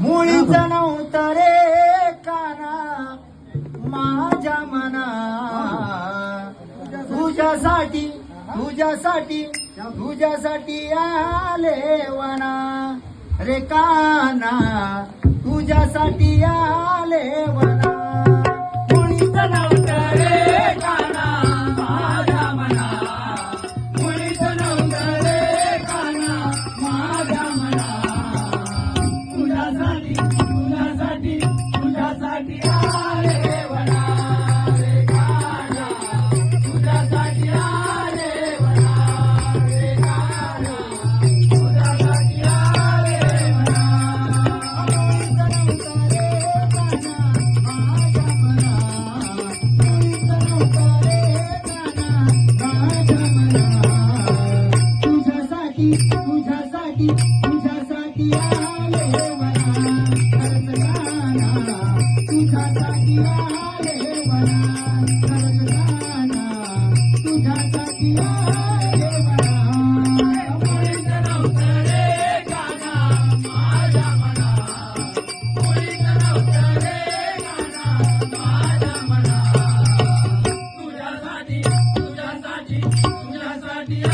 मुळीचा नव्हता रे काना माझ्या मना. तुझ्यासाठी तुझ्यासाठी तुझ्यासाठी आले वना रे काना तुझ्यासाठी आले Nadia.